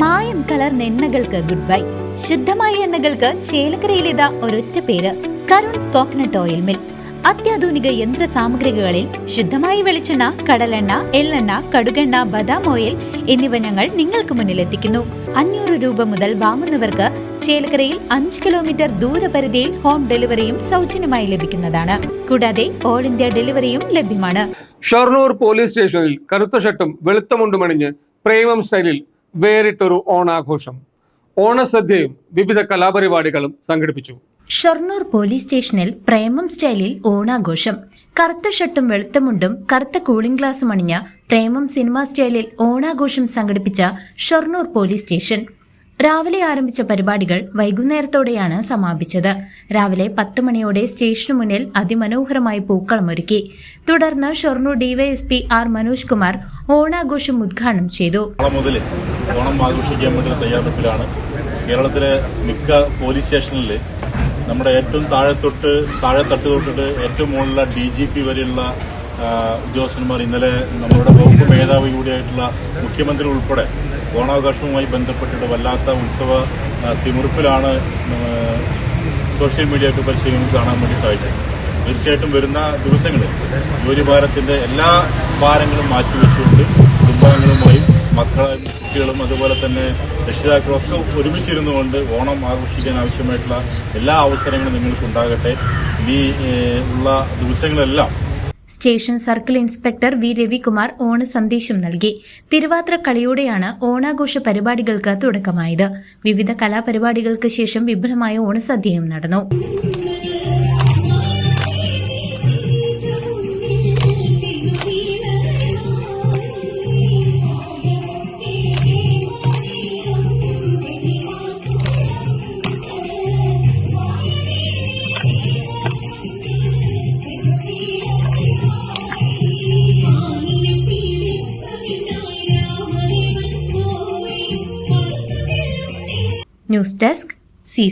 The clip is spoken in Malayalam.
മായം കലർന്ന എണ്ണകൾക്ക് ഗുഡ് ബൈ ശുദ്ധമായ എണ്ണകൾക്ക് ചേലക്കരയിലേത ഒരൊറ്റ പേര്. Karun's coconut oil mill. അത്യാധുനിക യന്ത്ര സാമഗ്രികളിൽ ശുദ്ധമായ വെളിച്ചെണ്ണ കടലെണ്ണ എള്ളെണ്ണ കടുകെണ്ണ ബദാം ഓയിൽ എന്നിവ ഞങ്ങൾ നിങ്ങൾക്ക് മുന്നിൽ എത്തിക്കുന്നു. അഞ്ഞൂറ് രൂപ മുതൽ വാങ്ങുന്നവർക്ക് ചേലക്കരയിൽ അഞ്ച് കിലോമീറ്റർ ദൂരപരിധിയിൽ ഹോം ഡെലിവറിയും സൗജന്യമായി ലഭിക്കുന്നതാണ്. കൂടാതെ ഓൾ ഇന്ത്യ ഡെലിവറിയും ലഭ്യമാണ്. ഷൊർണൂർ പോലീസ് സ്റ്റേഷനിൽ കറുത്ത ഷർട്ടും വെളുത്ത മുണ്ടുമണിഞ്ഞ് പ്രേമം സ്റ്റൈലിൽ വേറിട്ടൊരു ഓണാഘോഷം. ഓണസദ്യയും വിവിധ കലാപരിപാടികളും സംഘടിപ്പിച്ചു. ഷൊർണൂർ പോലീസ് സ്റ്റേഷനിൽ പ്രേമം സ്റ്റൈലിൽ ഓണാഘോഷം. കറുത്ത ഷർട്ടും വെളുത്ത മുണ്ടും കറുത്ത കൂളിംഗ് ഗ്ലാസും അണിഞ്ഞ പ്രേമം സിനിമാ സ്റ്റൈലിൽ ഓണാഘോഷം സംഘടിപ്പിച്ച ഷൊർണൂർ പോലീസ് സ്റ്റേഷൻ. രാവിലെ ആരംഭിച്ച പരിപാടികൾ വൈകുന്നേരത്തോടെയാണ് സമാപിച്ചത്. രാവിലെ പത്ത് മണിയോടെ സ്റ്റേഷനു മുന്നിൽ അതിമനോഹരമായി പൂക്കളമൊരുക്കി. തുടർന്ന് ഷൊർണൂർ ഡിവൈഎസ്പി ആർ മനോജ് കുമാർ ഓണാഘോഷം ഉദ്ഘാടനം ചെയ്തു. ഓണം ആഘോഷിക്കാൻ വേണ്ടിയുള്ള തയ്യാറെടുപ്പിലാണ്. കേരളത്തിലെ മിക്ക പോലീസ് സ്റ്റേഷനിൽ നമ്മുടെ ഏറ്റവും താഴെ തൊട്ട് താഴെ തട്ട് തൊട്ടിട്ട് ഏറ്റവും മുകളിലുള്ള ഡി ജി പി വരെയുള്ള ഉദ്യോഗസ്ഥന്മാർ ഇന്നലെ നമ്മളുടെ വകുപ്പ് മേധാവി കൂടിയായിട്ടുള്ള മുഖ്യമന്ത്രി ഉൾപ്പെടെ ഓണാഘോഷവുമായി ബന്ധപ്പെട്ടിട്ട് വല്ലാത്ത ഉത്സവ തിമുറിപ്പിലാണ് സോഷ്യൽ മീഡിയ പരിശീലനം കാണാൻ വേണ്ടി സാധിച്ചത്. തീർച്ചയായിട്ടും വരുന്ന ദിവസങ്ങളിൽ ജോലിഭാരത്തിന്റെ എല്ലാ ഭാരങ്ങളും മാറ്റിവെച്ചുകൊണ്ട് കുടുംബാംഗങ്ങളുമായും മക്കളും കുട്ടികളും അതുപോലെ തന്നെ രക്ഷിതാക്കളും ഒക്കെ ഒരുമിച്ചിരുന്നു കൊണ്ട് ഓണം ആഘോഷിക്കാൻ ആവശ്യമായിട്ടുള്ള എല്ലാ അവസരങ്ങളും നിങ്ങൾക്ക് ഉണ്ടാകട്ടെ ഇനി ഉള്ള ദിവസങ്ങളെല്ലാം station circle inspector V Ravikumar ഓണ സന്ദേശം നൽകി. തിരുവാതിര കളിയോടെയാണ് ഓണാഘോഷ പരിപാടികൾക്ക് തുടക്കമായത്. വിവിധ കലാപരിപാടികൾക്ക് ശേഷം വിപുലമായ ഓണസദ്യയും നടന്നു. News desk C